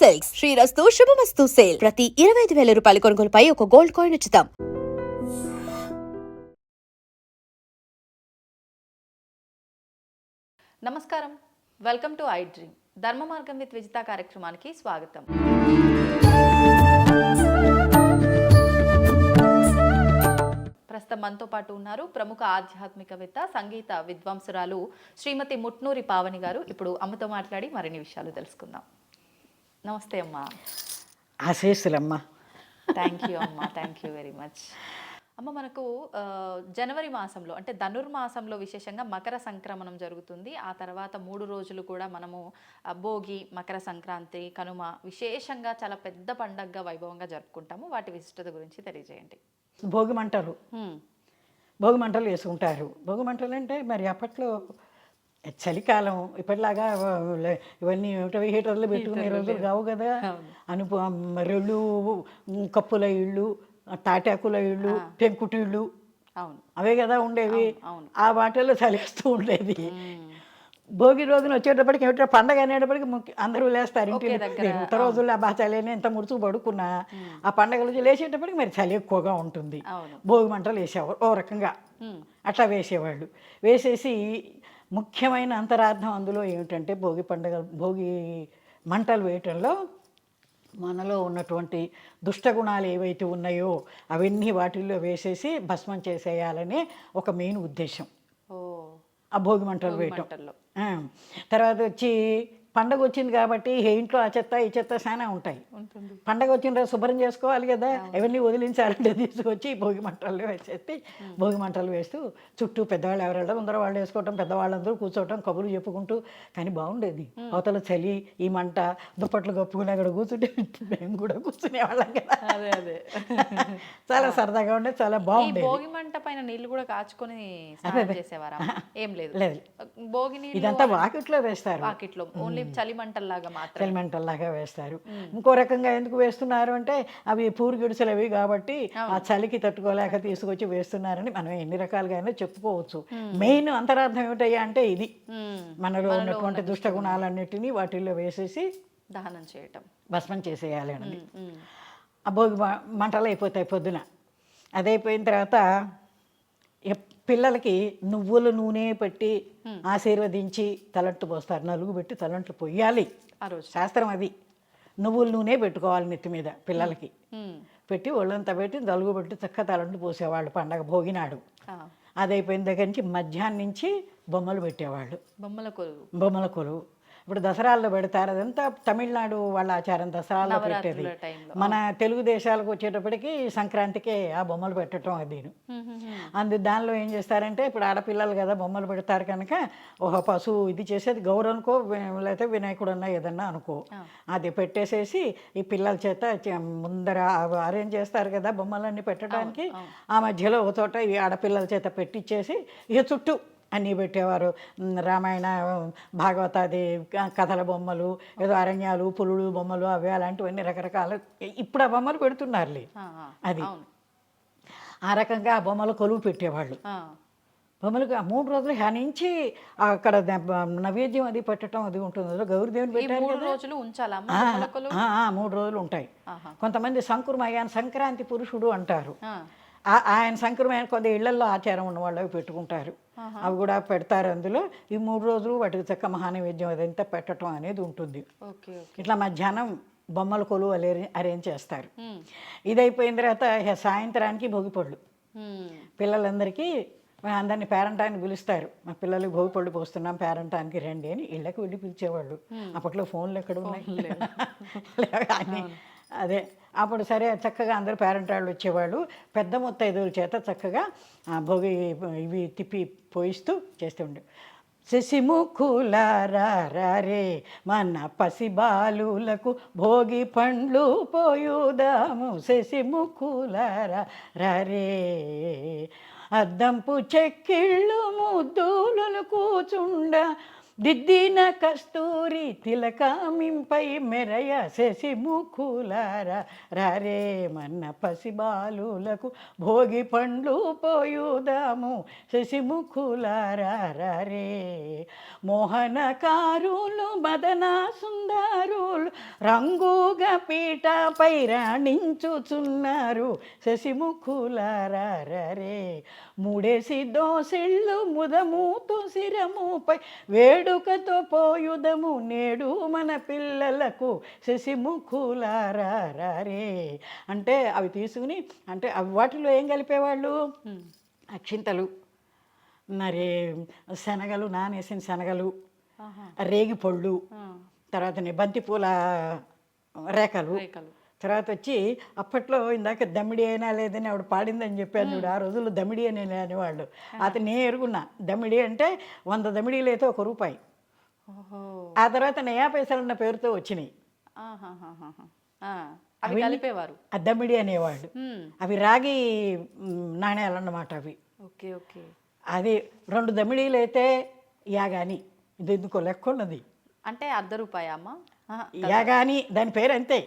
Silks. శ్రీరస్తు శుభమస్తు sale. ప్రతి ఇరవై ఐదు వేల రూపాయల కొనుగోలుపై ఒక గోల్డ్ కాయిన్ ఉచితం. నమస్కారం. Welcome to I dream. ధర్మ మార్గం విత్ విజిత కార్యక్రమానికి స్వాగతం. ప్రస్తుతం మనతో పాటు ఉన్నారు ప్రముఖ ఆధ్యాత్మికవేత్త సంగీత విద్వాంసురాలు శ్రీమతి ముట్నూరి పావని గారు. ఇప్పుడు అమ్మతో మాట్లాడి మరిన్ని విషయాలు తెలుసుకుందాం. నమస్తే అమ్మా. ఆశీస్సులమ్మ. థ్యాంక్ యూ అమ్మా థ్యాంక్ యూ వెరీ మచ్ అమ్మ మనకు జనవరి మాసంలో అంటే ధనుర్మాసంలో విశేషంగా మకర సంక్రమణం జరుగుతుంది. ఆ తర్వాత మూడు రోజులు కూడా మనము భోగి మకర సంక్రాంతి కనుమ విశేషంగా చాలా పెద్ద పండగగా వైభవంగా జరుపుకుంటాము. వాటి విశిష్టత గురించి తెలియజేయండి. భోగి మంటలు. భోగి మంటలు వేసుకుంటారు. భోగి మంటలు అంటే మరి అప్పట్లో చలికాలం ఇప్పటిలాగా ఇవన్నీ ఏమిటో హీటర్లు పెట్టుకునే రోజులు కావు కదా. అనుపు రెళ్ళు కప్పుల ఇళ్ళు తాటాకుల ఇళ్ళు పెంకుటి ఇళ్ళు. అవును. అవే కదా ఉండేవి. ఆ వాటిల్లో చలిస్తూ ఉండేది. భోగి రోజున వచ్చేటప్పటికి ఏమిటో? పండగ అనేటప్పటికి అందరూ లేస్తారు ఇంటి ఉత్తర రోజుల్లో బాగా చలి ఎంత ముడుచు పడుకున్నా ఆ పండగ రోజు లేచేటప్పటికి మరి చలి ఎక్కువగా ఉంటుంది. భోగి మంటలు వేసేవారు ఓ రకంగా. అట్లా వేసేవాళ్ళు. వేసేసి ముఖ్యమైన అంతరార్థం అందులో ఏమిటంటే భోగి పండగ భోగి మంటలు వేయటంలో మనలో ఉన్నటువంటి దుష్టగుణాలు ఏవైతే ఉన్నాయో అవన్నీ వాటిల్లో వేసేసి భస్మం చేసేయాలనే ఒక మెయిన్ ఉద్దేశం. ఆ భోగి మంటలు వేయటం. తర్వాత వచ్చి పండగ వచ్చింది కాబట్టి ఏ ఇంట్లో ఆ చెత్త ఈ చెత్త చాలా ఉంటాయి. పండగ వచ్చిన రోజు శుభ్రం చేసుకోవాలి కదా అవన్నీ వదిలించాలంటే తీసుకొచ్చి భోగి మంటలు వేసేసి భోగి మంటలు వేస్తూ చుట్టూ పెద్దవాళ్ళు ఎవరెళ్ళ ముందర వాళ్ళు వేసుకోవటం పెద్దవాళ్ళందరూ కూర్చోవటం కబుర్లు చెప్పుకుంటూ కానీ బాగుండేది. అవతల చలి ఈ మంట దుప్పట్లు కప్పుకుని అక్కడ కూర్చుంటే మేము కూడా కూర్చునేవాళ్ళం కదా. అదే అదే. చాలా సరదాగా ఉండే చాలా బాగుండేది. భోగి మంట పైన నీళ్ళు కూడా కాచుకొని చేసేవారా? ఏం లేదు. లేదు. భోగి నీళ్ళు ఇదంతా వాకిట్లో వేస్తారు. వాకిట్లో. ఓన్లీ చలి మంటల్లాగా మాత్రం చలిమంటల్లాగా వేస్తారు. ఇంకో రకంగా ఎందుకు వేస్తున్నారు అంటే అవి పూరు గిడుసలు అవి కాబట్టి ఆ చలికి తట్టుకోలేక తీసుకొచ్చి వేస్తున్నారని మనం ఎన్ని రకాలుగా అయినా చెప్పుకోవచ్చు. మెయిన్ అంతరార్థం ఏమిటయ్యా అంటే ఇది. మనలో ఉన్నటువంటి దుష్ట గుణాలన్నిటినీ వాటిల్లో వేసేసి దహనం చేయటం. భస్మం చేసేయాలి అన్నది. ఆ భోగి మంటలు అయిపోతాయి పొద్దున. అదైపోయిన తర్వాత పిల్లలకి నువ్వుల నూనె పెట్టి ఆశీర్వదించి తలంటు పోస్తారు. నలుగు పెట్టి తలంట్లు పొయ్యాలి. ఆ రోజు. శాస్త్రం అది. నువ్వుల నూనె పెట్టుకోవాలి నెత్తి మీద పిల్లలకి. పెట్టి ఒళ్ళంతా పెట్టి నలుగు పెట్టి చక్క తలంటు పోసేవాళ్ళు పండగ భోగినాడు. అది అయిపోయిన దగ్గర నుంచి మధ్యాహ్నం నుంచి బొమ్మలు పెట్టేవాళ్ళు. బొమ్మల కొలువు. బొమ్మల కొలువు. ఇప్పుడు దసరాల్లో పెడతారు. అదంతా తమిళనాడు వాళ్ళ ఆచారం. దసరాల్లో పెట్టేది. మన తెలుగు దేశాలకు వచ్చేటప్పటికి సంక్రాంతికే ఆ బొమ్మలు పెట్టడం అది. అందు దానిలో ఏం చేస్తారంటే ఇప్పుడు ఆడపిల్లలు కదా బొమ్మలు పెడతారు కనుక ఒక పశువు ఇది చేసేది గౌరవ అనుకో వి- లేకపోతే వినాయకుడు అన్న ఏదన్నా అనుకో. అది పెట్టేసేసి ఈ పిల్లల చేత ముందర అరేంజ్ చేస్తారు కదా బొమ్మలన్నీ పెట్టడానికి. ఆ మధ్యలో ఒక చోట ఈ ఆడపిల్లల చేత పెట్టించేసి ఇక చుట్టూ అన్నీ పెట్టేవారు. రామాయణ భాగవతాది కథల బొమ్మలు ఏదో అరణ్యాలు పులులు బొమ్మలు అవి అలాంటివన్నీ రకరకాల ఇప్పుడు ఆ బొమ్మలు పెడుతున్నారులే. అది. ఆ రకంగా ఆ బొమ్మలు కొలువు పెట్టేవాళ్ళు. బొమ్మలకు ఆ మూడు రోజులు హరించి అక్కడ నైవేద్యం అది పెట్టడం అది ఉంటుంది. గౌరీదేవిని పెట్టారు మూడు రోజులు ఉంచాలా మూడు రోజులు ఉంటాయి. కొంతమంది సంకురమయ్యాన్ని సంక్రాంతి పురుషుడు అంటారు. ఆయన సంక్రమణ కొంత ఇళ్ళలో ఆచారం ఉన్న వాళ్ళు అవి పెట్టుకుంటారు. అవి కూడా పెడతారు అందులో. ఈ మూడు రోజులు వాటికి చక్క మహానైవేద్యం అదంతా పెట్టడం అనేది ఉంటుంది. ఇట్లా మధ్యాహ్నం బొమ్మల కొలువు అలే- అరేంజ్ చేస్తారు. ఇది అయిపోయిన తర్వాత సాయంత్రానికి భోగిపళ్ళు. పిల్లలందరికీ అందరిని పేరంటానికి పిలుస్తారు. మా పిల్లలకి భోగిపళ్ళు పోస్తున్నాం పేరంటానికి రండి అని ఇళ్ళకి వెళ్ళి పిలిచేవాళ్ళు. అప్పట్లో ఫోన్లు ఎక్కడ ఉన్నాయి? అదే అప్పుడు సరే చక్కగా అందరు పేరెంట్ వాళ్ళు వచ్చేవాళ్ళు. పెద్ద ముత్తైదువుల చేత చక్కగా ఆ, భోగి ఇవి తిప్పి పోయిస్తూ చేస్తుండే. శశిముఖులారే మన పసిబాలులకు భోగి పండ్లు పోయుదాము. శశిముఖులారే అద్దంపు చెక్కిళ్ళు ముద్దులను కూచుండ. దిద్దిన కస్తూరి తిలకామింపై మెరయ శశి ముఖులారా రారే మన్న పసిబాలులకు భోగి పండ్లు పోయుదాము. శశి ముఖులారా రారే మోహనకారులు మదన సుందరులు రంగుగా పీటపై రాణించుచున్నారు. శశిముఖులారా రే మూడేసి దోసిళ్ళు ముదముతో శిరముపై వేడుకతో పోయుదము నేడు మన పిల్లలకు శశిముఖులారా రే అంటే అవి తీసుకుని అంటే అవి వాటిలో ఏం కలిపేవాళ్ళు? అక్షింతలు. మరి శనగలు నానేసిన శనగలు. రేగి పళ్ళు తర్వాత బంతి పూల రేఖలు. రేఖలు. తర్వాత వచ్చి అప్పట్లో ఇందాక దమిడి అయినా లేదని ఆవిడ పాడిందని చెప్పాను ఆ రోజుల్లో దమిడి అని అనేవాళ్ళు. అతను నేను ఎరుగున్నా. దమిడి అంటే వంద దమిడీలు అయితే ఒక రూపాయి. ఆ తర్వాత నయా పైసలు ఉన్న పేరుతో వచ్చినాయి. అవి కలిపేవారు. ఆ దమిడి అనేవాళ్ళు. అవి రాగి మ్, నాణేలు అన్నమాట అవి. Okay okay. అది రెండు దమిడీలు అయితే యాగాని ఇది ఎందుకో లెక్క ఉన్నది. అంటే అర్ధ రూపాయ అమ్మ? యాగాని దాని పేరు అంతే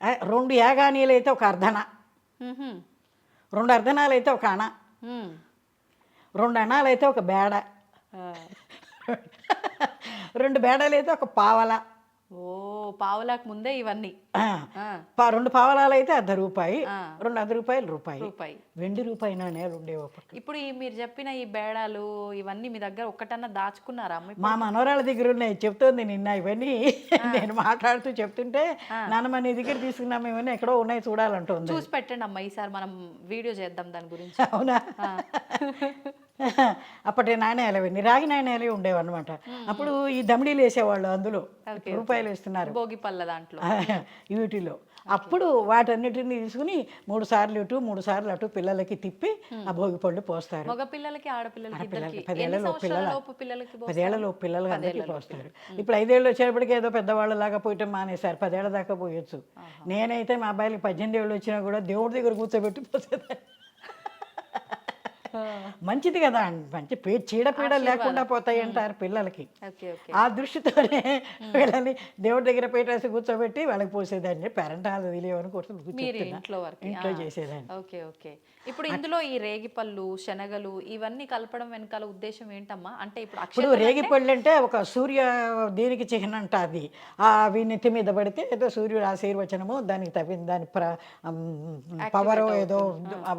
రెండు యాగానీలు అయితే ఒక అర్ధన. రెండు అర్ధనాలు అయితే ఒక అణ. రెండు అణాలు అయితే ఒక బేడ. రెండు బేడలు అయితే ఒక పావల ఓ పావులాకు ముందే ఇవన్నీ రెండు పావలాలు అయితే అర్ధ రూపాయి. రెండు అర్ధ రూపాయలు రూపాయి. రూపాయి. వెండి రూపాయి నాణేలు ఉండేవి అప్పట్లో. ఇప్పుడు ఈ మీరు చెప్పిన ఈ బేడాలు ఇవన్నీ మీ దగ్గర ఒక్కటన్నా దాచుకున్నారా మా మనవరాల దగ్గర ఉన్నాయి చెప్తోంది నిన్న ఇవన్నీ. నేను మాట్లాడుతూ చెప్తుంటే నాన్నమ్మ నీ దగ్గర తీసుకున్నాం ఇవన్నీ ఎక్కడో ఉన్నాయి చూడాలంటుంది. చూసి పెట్టండి అమ్మ ఈసారి మనం వీడియో చేద్దాం దాని గురించి. అవునా. అప్పటి నాణ్యాలు అవన్నీ రాగి నాణ్యాలు ఉండేవి అనమాట అప్పుడు ఈ దమిడీలు వేసేవాళ్ళు అందులో. రూపాయలు వేస్తున్నారు. భోగి పళ్ళ దాంట్లో. ఆ, వీటిలో అప్పుడు వాటన్నిటిని తీసుకుని మూడు సార్లు ఇటు మూడు సార్లు అటు పిల్లలకి తిప్పి ఆ భోగి పళ్ళు పోస్తారు. పిల్లలకి ఆడపిల్లలకి పిల్లల? పదేళ్ళలో పిల్లలకి అందరికీ పోస్తారు. ఇప్పుడు ఐదేళ్ళు వచ్చేటప్పటికి ఏదో పెద్దవాళ్ళలాగా పోయటం మానేశారు. పదేళ్ళ దాకా పోయొచ్చు. నేనైతే మా అబ్బాయిలకి పద్దెనిమిది ఏళ్ళు వచ్చినా కూడా దేవుడి దగ్గర కూర్చోబెట్టి పోసేదాన్ని. మంచిది కదా మంచి పే- చీడపీడ లేకుండా పోతాయి అంటారు పిల్లలకి. ఆ దృష్టితోనే వీళ్ళని దేవుడి దగ్గర పెట్టేసి కూర్చోబెట్టి వాళ్ళకి పోసేదాన్ని. పేరెంటాలు తెలియవని కూర్చొని ఇంట్లో చేసేదాన్ని. Okay okay. ఇప్పుడు ఇందులో ఈ రేగిపళ్ళు శనగలు ఇవన్నీ కలపడం వెనకాల ఉద్దేశం ఏంటమ్మా? అంటే ఇప్పుడు ఇప్పుడు అక్షయ రేగి పళ్ళు అంటే ఒక సూర్య దీనికి చిహ్నం అంట అది. ఆ అవి నెత్తి మీద పడితే ఏదో సూర్యుడు ఆశీర్వచనము దానికి తప్పింది దాని ప్ర పవర్ ఏదో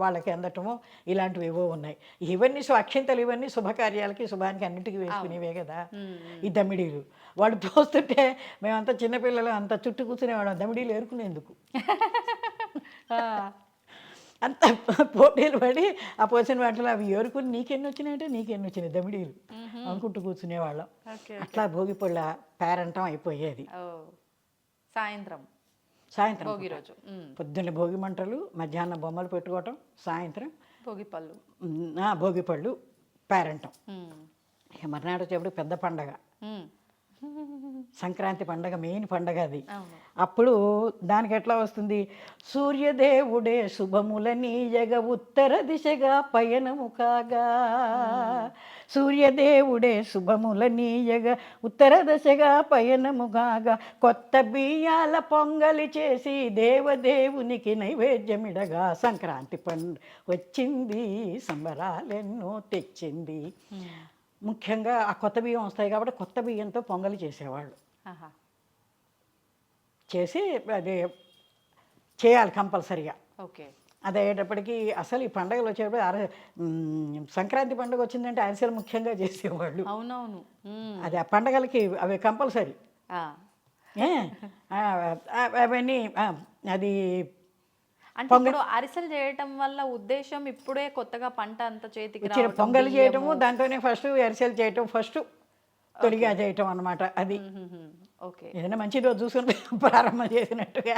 వాళ్ళకి అందటము ఇలాంటివి ఏవో ఉన్నాయి. ఇవన్నీ సో అక్షింతలు ఇవన్నీ శుభకార్యాలకి శుభానికి అన్నిటికీ వేసుకునేవే కదా? ఈ దమిడీలు వాడు పోస్తుంటే మేమంతా చిన్నపిల్లలు అంత చుట్టూ కూర్చునేవాళ్ళం దమిడీలు ఏరుకునేందుకు అంత పోటీలు పడి ఆ పోసిన వాటిలో అవి ఏరుకుని నీకెన్ని వచ్చినాయంటే నీకెన్ని వచ్చినాయి దమిడీలు అనుకుంటూ కూర్చునేవాళ్ళం అట్లా భోగి పళ్ళ పేరంటం అయిపోయేది. సాయంత్రం. సాయంత్రం భోగి రోజు. పొద్దున్న భోగి మంటలు మధ్యాహ్నం బొమ్మలు పెట్టుకోవటం సాయంత్రం భోగి పళ్ళు. భోగి పళ్ళు పేరంటం. మర్నాడు వచ్చేప్పుడు పెద్ద పండగ. సంక్రాంతి పండగ మెయిన్ పండగ అది. అప్పుడు దానికి ఎట్లా వస్తుంది? సూర్యదేవుడే శుభములనీయగ ఉత్తర దిశగా పయనము కాగా. సూర్యదేవుడే శుభములనీయగ ఉత్తర దశగా పయనము కాగా. కొత్త బియ్యాల పొంగలి చేసి దేవదేవునికి నైవేద్యమిడగా. సంక్రాంతి పండు వచ్చింది సంబరాలెన్నో తెచ్చింది. ముఖ్యంగా ఆ కొత్త బియ్యం వస్తాయి కాబట్టి కొత్త బియ్యంతో పొంగలి చేసేవాళ్ళు. చేసి అది చేయాలి కంపల్సరిగా. ఓకే. అది అయ్యేటప్పటికి అసలు ఈ పండగలు వచ్చేటప్పుడు అర సంక్రాంతి పండుగ వచ్చిందంటే అరిసెలు ముఖ్యంగా చేసేవాళ్ళు. అవునవును. అది ఆ పండగలకి అవి కంపల్సరీ. అవన్నీ అది అంటే ఇప్పుడు అరిసెలు చేయటం వల్ల ఉద్దేశం ఇప్పుడే కొత్తగా పంట అంత చేతికి పొంగలి. చేయటము దాంతోనే ఫస్ట్ అరిసెలు చేయటం ఫస్ట్ తొలిగా చేయటం అన్నమాట అది. ఓకే ఏదైనా మంచి రోజు చూసుకుని ప్రారంభం చేసినట్టుగా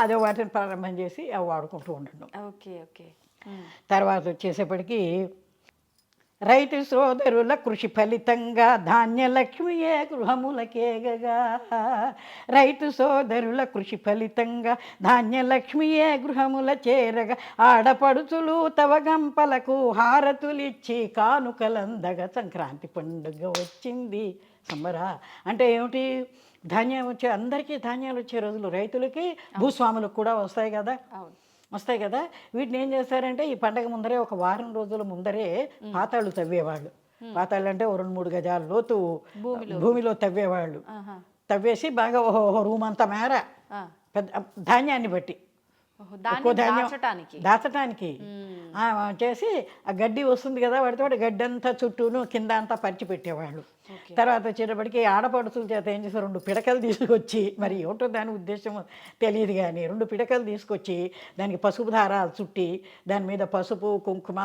అదే వాటిని ప్రారంభం చేసి అవి వాడుకుంటూ ఉండడం ఓకే ఓకే. తర్వాత వచ్చేసేపటికి రైతు సోదరుల కృషి ఫలితంగా ధాన్యలక్ష్మియే గృహములకేగగా రైతు సోదరుల కృషి ఫలితంగా ధాన్యలక్ష్మియే గృహముల చేరగా. ఆడపడుచులు తవ గంపలకు హారతులిచ్చి కానుకలందగా సంక్రాంతి పండుగ వచ్చింది. సంబరా అంటే ఏమిటి? ధాన్యం వచ్చే అందరికీ ధాన్యాలు వచ్చే రోజులు రైతులకి భూస్వాములకు కూడా వస్తాయి కదా. అవును. వస్తాయి కదా. వీటిని ఏం చేస్తారంటే ఈ పండగ ముందరే ఒక వారం రోజుల ముందరే పాతాళ్ళు తవ్వేవాళ్ళు. పాతాళ్ళు అంటే ఓ రెండు మూడు గజాల లోతు భూమిలో. తవ్వేవాళ్ళు. తవ్వేసి బాగా రూమ్ అంత మేర. పెద్ద ధాన్యాన్ని బట్టి. దాచటానికి చేసి ఆ గడ్డి వస్తుంది కదా వాడితో వాడి గడ్డి అంతా చుట్టూను కింద అంతా పరిచి పెట్టేవాళ్ళు. తర్వాత వచ్చేటప్పటికి ఆడపడుచుల చేత ఏం చేస్తారు రెండు పిడకలు తీసుకొచ్చి మరి ఏమిటో దాని ఉద్దేశం తెలియదు కానీ రెండు పిడకలు తీసుకొచ్చి దానికి పసుపు దారాలు చుట్టి దాని మీద పసుపు కుంకుమ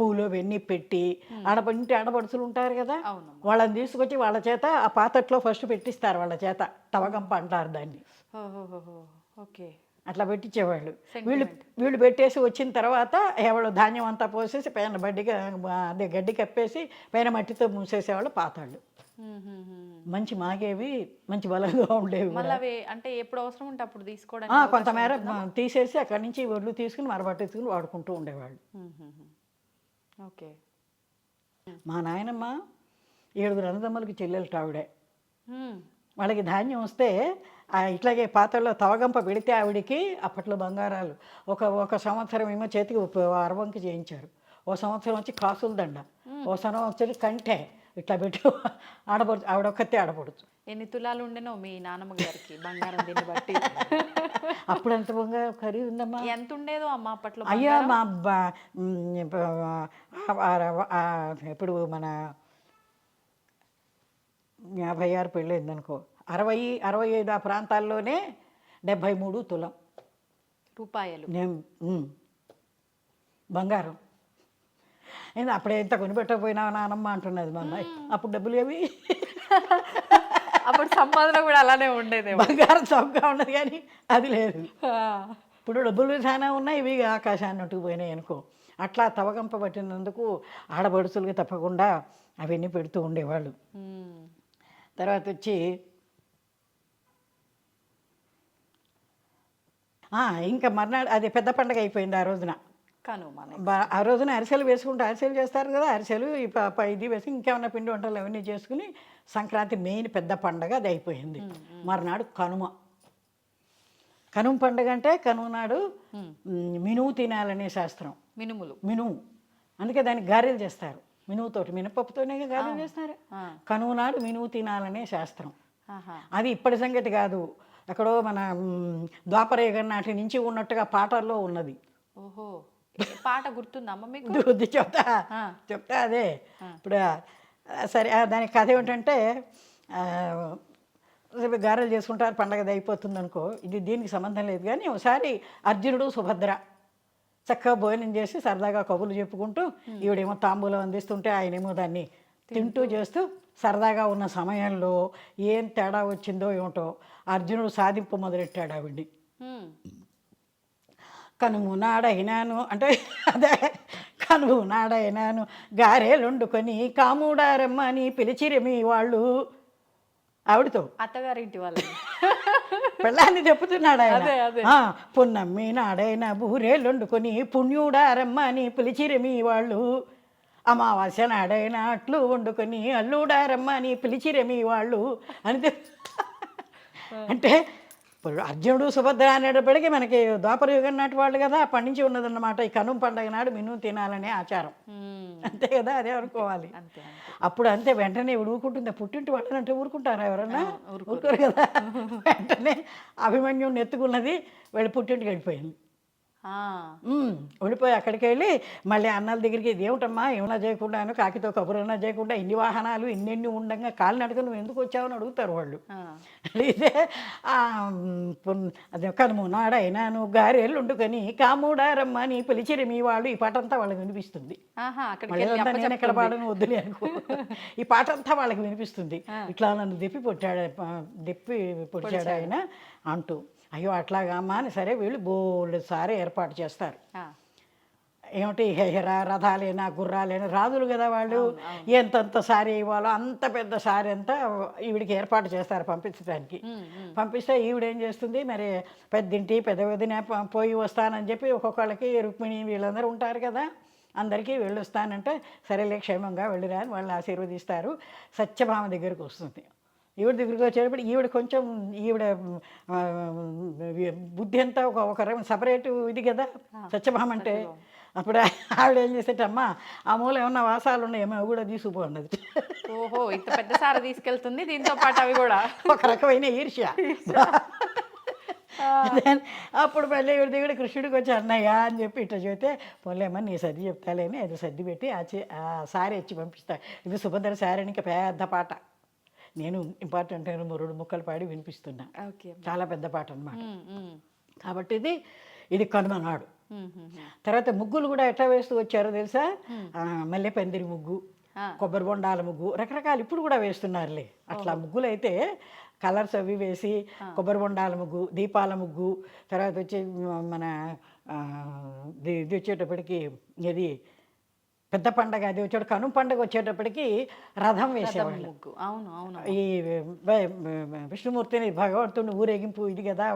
పూలు అవన్నీ పెట్టి ఆడప ఇంటి ఆడపడుచులు ఉంటారు కదా. వాళ్ళని తీసుకొచ్చి వాళ్ళ చేత ఆ పాతట్లో ఫస్ట్ పెట్టిస్తారు వాళ్ళ చేత తవగంప అంటారు దాన్ని. ఓకే అట్లా పెట్టించేవాళ్ళు వీళ్ళు వీళ్ళు పెట్టేసి వచ్చిన తర్వాత ఎవడు ధాన్యం అంతా పోసేసి పైన బడ్డిగా అదే గడ్డి కప్పేసి పైన మట్టితో మూసేసేవాళ్ళు పాతాళ్ళు. మంచి మాగేవి మంచి బలంగా ఉండేవి మళ్ళీ అంటే ఎప్పుడు అవసరం ఉంటే అప్పుడు ఆ, తీసుకోవడానికి కొంతమేర తీసేసి అక్కడి నుంచి ఒడ్లు తీసుకుని మరబట్టేసుకుని వాడుకుంటూ ఉండేవాళ్ళు. ఓకే. మా నాయనమ్మ ఏడుగురు అన్నదమ్ములకి చెల్లెలు మ్మ్. వాళ్ళకి ధాన్యం వస్తే ఇట్లాగే పాత్రలో తవగంప పెడితే ఆవిడికి అప్పట్లో బంగారాలు. ఒక ఒక సంవత్సరం ఏమో చేతికి అరవంకి చేయించారు. ఓ సంవత్సరం వచ్చి కాసుల దండ. ఓ సంవత్సరం వచ్చి కంటే ఇట్లా పెట్టి. ఆడపడుచు ఆవిడ ఒక్కతే ఆడపడుచు. ఎన్ని తులాలు ఉండేనో మీ నాన్నమ్మ గారికి బంగారం దీన్ని బట్టి. అప్పుడు ఎంత బంగారం ఖరీదు ఉందమ్మా? ఎంత ఉండేదో అమ్మ అప్పట్లో అయ్యా మా ఎప్పుడు మన యాభై ఆరు పెళ్ళయింది అనుకో అరవై అరవై ఐదు ఆ ప్రాంతాల్లోనే డెబ్భై మూడు తులం. రూపాయలు. నేను బంగారం. ఏంది అప్పుడే ఎంత కొనిపెట్టకపోయినావు నానమ్మ అంటున్నది మా అమ్మాయి. అప్పుడు డబ్బులు ఏవి? అప్పుడు సంపాదన కూడా అలానే ఉండేదేమో. బంగారం చౌకగా ఉన్నది కానీ అది లేదు. ఇప్పుడు డబ్బులు చాలా ఉన్నాయి ఇవి ఆకాశాన్ని పోయినాయి అనుకో. అట్లా తవగంప పట్టినందుకు ఆడబడుచులకి తప్పకుండా అవన్నీ పెడుతూ ఉండేవాళ్ళు. తర్వాత వచ్చి ఇంకా మర్నాడు అది పెద్ద పండగ అయిపోయింది ఆ రోజున. కనుమ ఆ రోజున అరిసెలు వేసుకుంటే అరిసెలు చేస్తారు కదా అరిసెలు ఇది వేసి ఇంకేమన్నా పిండి వంటలు అవన్నీ చేసుకుని సంక్రాంతి మెయిన్ పెద్ద పండగ అది అయిపోయింది. మర్నాడు కనుమ. కనుమ పండగ అంటే కనుమ నాడు మినుము తినాలనే శాస్త్రం. మినుములు. మినుము. అందుకే దానికి గారెలు చేస్తారు. మినుముతోటి మినపప్పుతోనే గారెలు చేస్తారు. ఆ. కనుమ నాడు మినుము తినాలనే శాస్త్రం. అది ఇప్పటి సంగతి కాదు. ఎక్కడో మన ద్వాపరయుగం నాటి నుంచి ఉన్నట్టుగా పాటల్లో ఉన్నది. ఓహో. పాట గుర్తుందా మీకు? చెప్తా. చెప్తా అదే. ఇప్పుడు సరే దానికి కథ ఏమిటంటే గారెలు చేసుకుంటారు పండగ అది అయిపోతుంది అనుకో ఇది దీనికి సంబంధం లేదు కానీ ఒకసారి అర్జునుడు సుభద్ర చక్కగా భోజనం చేసి సరదాగా కబుర్లు చెప్పుకుంటూ ఈవిడేమో తాంబూలం అందిస్తుంటే ఆయనేమో దాన్ని తింటూ చేస్తూ సరదాగా ఉన్న సమయంలో ఏం తేడా వచ్చిందో ఏమిటో అర్జునుడు సాధింపు మొదలెట్టాడు ఆవిడ్ని. మ్మ్. కనుము నాడైనాను అంటే అదే కనుము నాడైనాను గారెలుండుకొని కాముడారమ్మని పిలిచిరి మీ వాళ్ళు. ఆవిడతో. అత్తగారింటి వాళ్ళని. పెళ్ళాన్ని చెప్పుతున్నాడు అదే, అదే. ఆయన పున్నమ్మి నాడైన బూరేలుండుకొని పుణ్యుడారమ్మని పిలిచిరి మీ వాళ్ళు. అమావాస్య నాడైన అట్లు వండుకొని అల్లుడారమ్మని పిలిచిరి మీ వాళ్ళు అని అంటే అర్జునుడు సుభద్ర అనేటప్పటికీ మనకి ద్వాపర యుగం నాటి వాళ్ళు కదా నుంచి ఉన్నదన్నమాట. ఈ కనుమ పండగ నాడు మినుము తినాలనే ఆచారం. అంతే కదా అదే అనుకోవాలి. అప్పుడు అంతే వెంటనే ఇప్పుడు ఊరుకుంటుంది పుట్టింటి వాళ్ళని అంటే ఊరుకుంటారా ఎవరన్నా? ఊరుకోరు. కదా. వెంటనే అభిమన్యుని ఎత్తుకున్నది వెళ్ళి పుట్టింటికి వెళ్ళిపోయింది. వెళ్ళిపోయి అక్కడికి వెళ్ళి మళ్ళీ అన్నల దగ్గరికి ఇది ఏమిటమ్మా ఏమన్నా చేయకుండాను కాకితో కబురన్నా చేయకుండా ఇన్ని వాహనాలు ఇన్నెన్ని ఉండంగా కాలు నడక నువ్వు ఎందుకు వచ్చావని అడుగుతారు వాళ్ళు. అడిగితే పున్- అదే కనుము నాడైనా నువ్వు గారెలు వండుకొని కాముడారమ్మ నీ పిలిచిరి మీ వాళ్ళు ఈ పాట అంతా వాళ్ళకి వినిపిస్తుంది. నేను ఎక్కడ. పాడను వద్దులే అనుకో ఈ పాట అంతా వాళ్ళకి వినిపిస్తుంది. ఇట్లా నన్ను దెప్పి పొట్టాడు దెప్పి పొడిచాడు. ఆయన అంటూ. అయ్యో అట్లాగా అమ్మా అని సరే వీళ్ళు బోల్డ్ సారే ఏర్పాటు చేస్తారు. ఏమిటి హె- ర- రథాలేనా గుర్రాలేనా రాజులు కదా వాళ్ళు. ఎంతంత సారీ ఇవ్వాలో అంత పెద్ద సారీ అంతా ఈవిడికి ఏర్పాటు చేస్తారు పంపించడానికి పంపిస్తే ఈవిడ చేస్తుంది మరి పెద్దింటి పెద్ద వదిన పోయి వస్తానని చెప్పి ఒక్కొక్కళ్ళకి రుక్మిణి వీళ్ళందరూ ఉంటారు కదా. అందరికీ వెళ్ళొస్తానంటే సరేలే క్షేమంగా వెళ్ళిరా అని వాళ్ళని ఆశీర్వదిస్తారు. సత్యభామ దగ్గరికి వస్తుంది. ఈవిడ దగ్గరికి వచ్చేటప్పుడు ఈవిడ కొంచెం ఈవిడ బుద్ధి అంతా ఒక ఒక రకం సపరేట్ ఇది కదా సత్యభామ అంటే. అప్పుడు ఆవిడ ఏం చేసేటమ్మా ఆ మూల ఏమన్నా వాసాలు ఉన్నాయేమో అవి కూడా తీసుకుపోన్నది ఓహో ఇంత పెద్ద సార తీసుకెళ్తుంది దీంతో పాటు అవి కూడా. ఒక రకమైన ఈర్ష్య. అప్పుడు మళ్ళీ ఈవిడ దగ్గర కృష్ణుడికి వచ్చి అన్నయ్య అని చెప్పి ఇట్లా చెబితే పోలేమని నీ సర్ది చెప్తాలేని అది సర్ది పెట్టి ఆ సారీ ఇచ్చి పంపిస్తా. ఇది సుభద్ర సారీ ఇంకా పెద్ద పాట. నేను ఇంపార్టెంట్ రెండు ముక్కలు పాడి వినిపిస్తున్నా. ఓకే. చాలా పెద్ద పాట అన్నమాట. కాబట్టి ఇది ఇది కనుమనాడు. తర్వాత ముగ్గులు కూడా ఎట్లా వేస్తూ వచ్చారో తెలుసా? మల్లె పందిరి ముగ్గు. కొబ్బరి బొండాల ముగ్గు రకరకాలు ఇప్పుడు కూడా వేస్తున్నారులే. అట్లా ముగ్గులు అయితే కలర్స్ అవి వేసి కొబ్బరి బొండాల ముగ్గు దీపాల ముగ్గు తర్వాత వచ్చి మన ఇది వచ్చేటప్పటికి ఇది పెద్ద పండగ అది వచ్చేట కను పండగ వచ్చేటప్పటికి రథం వేసేవాళ్ళు. అవును అవును ఈ విష్ణుమూర్తిని భగవంతుని ఊరేగింపు ఇది కదా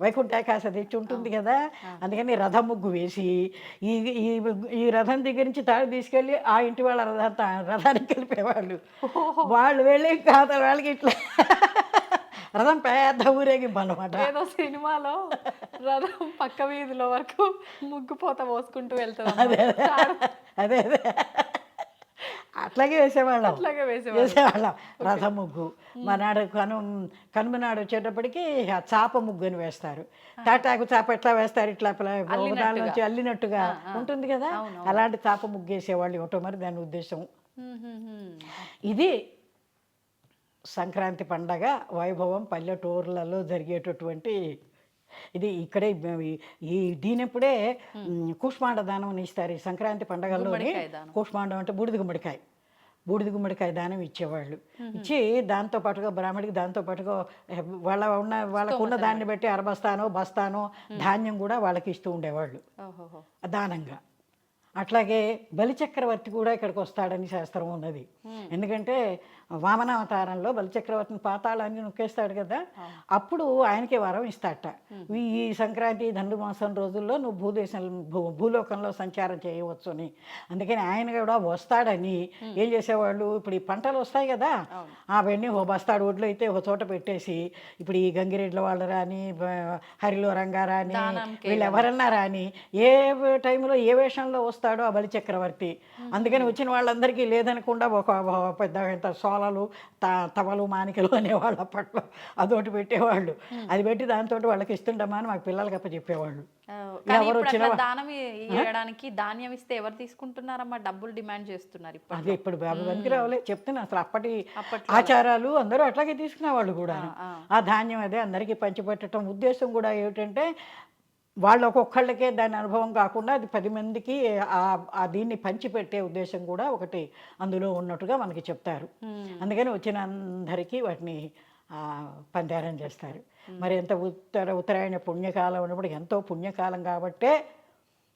వైకుంఠ ఏకాశ తెచ్చి ఉంటుంది కదా అందుకని రథం ముగ్గు వేసి ఈ ఈ ఈ రథం దగ్గర నుంచి తాడు తీసుకెళ్ళి ఆ ఇంటి వాళ్ళ రథ రథానికి కలిపేవాళ్ళు వాళ్ళు వెళ్ళి కాదు వాళ్ళకి ఇట్లా రథం పెద్ద ఊరేగింపు అనమాట ఏదో సినిమాలో రథం పక్క వీధిలో వరకు ముగ్గుపోత పోసుకుంటూ వెళ్తుంది అదే అదే. అదే అట్లాగే వేసేవాళ్ళం. అట్లాగే వేసేవాళ్ళు. వేసేవాళ్ళం. రథ ముగ్గు. మనాడు కను కనుమనాడు వచ్చేటప్పటికి ఆ చాప ముగ్గు అని వేస్తారు తాటాకు చాప ఎట్లా వేస్తారు? ఇట్లా ఒకదాని నుంచి అల్లినట్టుగా. ఉంటుంది కదా? అలాంటి చాప ముగ్గు వేసేవాళ్ళు. ఒకటో మరి దాని ఉద్దేశం. ఇది సంక్రాంతి పండగ వైభవం పల్లెటూర్లలో జరిగేటటువంటి ఇది ఇక్కడే ఈ- దీనప్పుడే కూష్మాండ దానం ఇస్తారు. ఈ సంక్రాంతి పండగల్లోనే. కూష్మాండం అంటే బూడిద గుమ్మడికాయ. బూడిద గుమ్మడికాయ దానం ఇచ్చేవాళ్ళు. ఇచ్చి దాంతో పాటుగా బ్రాహ్మడికి దాంతో పాటుగా వాళ్ళ ఉన్న వాళ్ళకు ఉన్న దాన్ని బట్టి అరబస్తానో బస్తానో ధాన్యం కూడా వాళ్ళకి ఇస్తూ ఉండేవాళ్ళు. దానంగా. అట్లాగే బలిచక్రవర్తి కూడా ఇక్కడికి వస్తాడని శాస్త్రం ఉన్నది. ఎందుకంటే వామనావతారంలో బలిచక్రవర్తిని పాతాళాన్ని నొక్కేస్తాడు కదా అప్పుడు ఆయనకి వరం ఇస్తాట ఈ సంక్రాంతి ధనుర్మాసం రోజుల్లో నువ్వు భూదేశం భూ భూలోకంలో సంచారం చేయవచ్చు అని అందుకని ఆయన కూడా వస్తాడని ఏం చేసేవాళ్ళు? ఇప్పుడు ఈ పంటలు వస్తాయి కదా అవన్నీ ఓ బస్తాడు ఒడ్లు అయితే ఒక చోట పెట్టేసి ఇప్పుడు ఈ గంగిరెడ్ల వాళ్ళు రాని హరిలో రంగా రాని వీళ్ళు ఎవరన్నా రాని ఏ టైంలో ఏ వేషంలో వస్తాడో ఆ బలి చక్రవర్తి అందుకని వచ్చిన వాళ్ళందరికీ లేదనకుండా ఒక పెద్ద సోలలు త తవలు మానికలు అనేవాళ్ళు అప్పట్లో. అదొకటి పెట్టేవాళ్ళు. అది పెట్టి దాంతో వాళ్ళకి ఇస్తుండమా అని మాకు పిల్లలకి అప్ప చెప్పేవాళ్ళు ఎవరు వచ్చినా దానం ఇవ్వడానికి ధాన్యం ఇస్తే ఎవరు తీసుకుంటున్నారమ్మా? డబ్బులు డిమాండ్ చేస్తున్నారు ఇప్పుడు అది ఇప్పుడు బాబు వెనక్కి రావలే చెప్తున్నా అసలు అప్పటి ఆచారాలు అందరూ అట్లాగే తీసుకునేవాళ్ళు కూడా ఆ. ఆ ధాన్యం అదే అందరికీ పంచిపెట్టడం ఉద్దేశం కూడా ఏమిటంటే వాళ్ళు ఒక్కొక్కళ్ళకే దాని అనుభవం కాకుండా అది పది మందికి ఆ ఆ దీన్ని పంచిపెట్టే ఉద్దేశం కూడా ఒకటి అందులో ఉన్నట్టుగా మనకి చెప్తారు. అందుకని వచ్చిన అందరికీ వాటిని పందారం చేస్తారు. మరి ఎంత ఉత్తర ఉత్తరాయణ పుణ్యకాలం ఉన్నప్పుడు ఎంతో పుణ్యకాలం కాబట్టే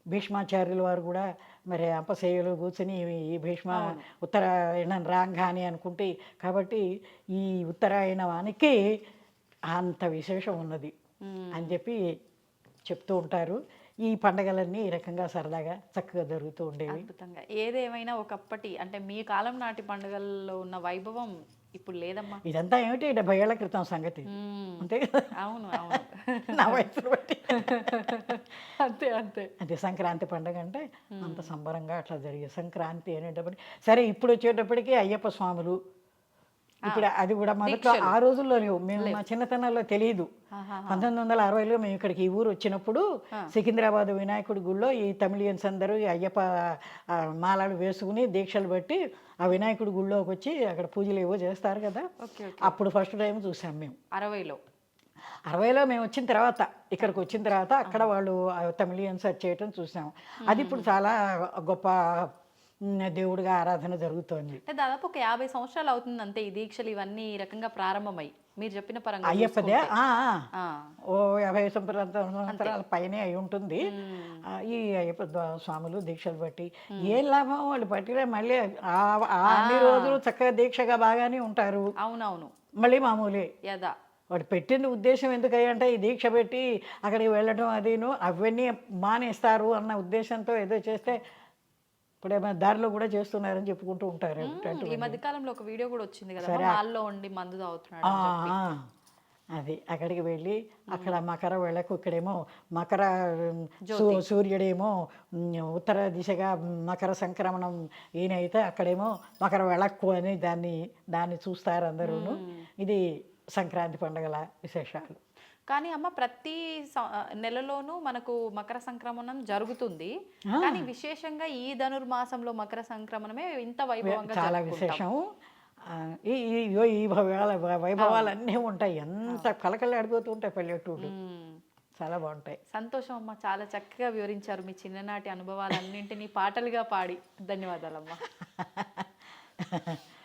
భీష్మాచార్యుల వారు కూడా మరి అంపశయ్యలు కూర్చుని ఈ భీష్మ ఉత్తరాయణం రాంగాని అనుకుంటే కాబట్టి ఈ ఉత్తరాయణానికి అంత విశేషం ఉన్నది అని చెప్పి చెప్తూ ఉంటారు. ఈ పండగలన్నీ ఈ రకంగా సరదాగా చక్కగా జరుగుతూ ఉండేవి. అద్భుతంగా. ఏదేమైనా ఒకప్పటి అంటే మీ కాలం నాటి పండుగల్లో ఉన్న వైభవం ఇప్పుడు లేదమ్మా? ఇదంతా ఏమిటి? డెబ్బై ఏళ్ళ క్రితం సంగతి. అంతే కదా? అవును అవును. నా వయసును బట్టి. అంతే అంతే. అంటే సంక్రాంతి పండుగ అంటే అంత సంబరంగా అట్లా జరిగే సంక్రాంతి అనేటప్పటికి. సరే ఇప్పుడు వచ్చేటప్పటికి అయ్యప్ప స్వాములు ఇప్పుడు అది కూడా మొదట్లో ఆ రోజుల్లో మేము మా చిన్నతనంలో తెలియదు. పంతొమ్మిది వందల అరవైలో మేము ఇక్కడికి ఈ ఊరు వచ్చినప్పుడు సికింద్రాబాద్ వినాయకుడి గుళ్ళో ఈ తమిళియన్స్ అందరూ ఈ అయ్యప్ప మాలలు వేసుకుని దీక్షలు బట్టి ఆ వినాయకుడి గుళ్ళోకి వచ్చి అక్కడ పూజలు ఏవో చేస్తారు కదా. అప్పుడు ఫస్ట్ టైం చూసాం మేము. అరవైలో. అరవైలో మేము వచ్చిన తర్వాత ఇక్కడికి వచ్చిన తర్వాత అక్కడ వాళ్ళు తమిళియన్స్ అది చేయటం చూసాం అది ఇప్పుడు చాలా గొప్ప దేవుడిగా ఆరాధన జరుగుతోంది. అంటే దాదాపు ఒక యాభై సంవత్సరాలు అవుతుంది అంతే ఈ దీక్షలు ఇవన్నీ ఈ రకంగా ప్రారంభమై. మీరు చెప్పిన పరంగా అయ్యప్పదే. ఓ యాభై సంవత్సరాల పైనే అయి ఉంటుంది. ఈ అయ్యప్ప స్వాములు దీక్షలు బట్టి ఏం లాభం వాళ్ళు పట్టిన మళ్ళీ అన్ని రోజులు చక్కగా దీక్షగా బాగానే ఉంటారు. అవునవును. మళ్ళీ మామూలే. యదా. వాడు పెట్టిన ఉద్దేశం ఎందుకంటే ఈ దీక్ష పెట్టి అక్కడికి వెళ్ళడం అదిను అవన్నీ మానేస్తారు అన్న ఉద్దేశంతో ఏదో చేస్తే ఇప్పుడు ఏమైనా దారిలో కూడా చేస్తున్నారని చెప్పుకుంటూ ఉంటారు ఈ మధ్య కాలంలో ఒక వీడియో కూడా వచ్చింది కదా. హాల్లో ఉండి మందు తాగుతున్నాడు. అది అక్కడికి వెళ్ళి అక్కడ మకర వెళ్ళకు ఇక్కడేమో మకర సూర్యుడేమో ఉత్తర దిశగా మకర సంక్రమణం ఈయనైతే అక్కడేమో మకర వెళ్ళక్కు అని దాన్ని దాన్ని చూస్తారు అందరూను ఇది సంక్రాంతి పండుగల విశేషాలు. కానీ అమ్మ ప్రతి నెలలోనూ మనకు మకర సంక్రమణం జరుగుతుంది. కానీ విశేషంగా ఈ ధనుర్మాసంలో మకర సంక్రమణమే ఇంత వైభవంగా చాలా. విశేషం. ఈ ఈ ఇగో ఈ భవ్యాల వైభవాలు అన్నీ ఉంటాయి. ఎంత కలకలాడిపోతూ ఉంటాయి పల్లెటూళ్ళు. చాలా బాగుంటాయి. సంతోషం అమ్మ. చాలా చక్కగా వివరించారు మీ చిన్ననాటి అనుభవాలన్నింటినీ పాటలుగా పాడి. ధన్యవాదాలమ్మా.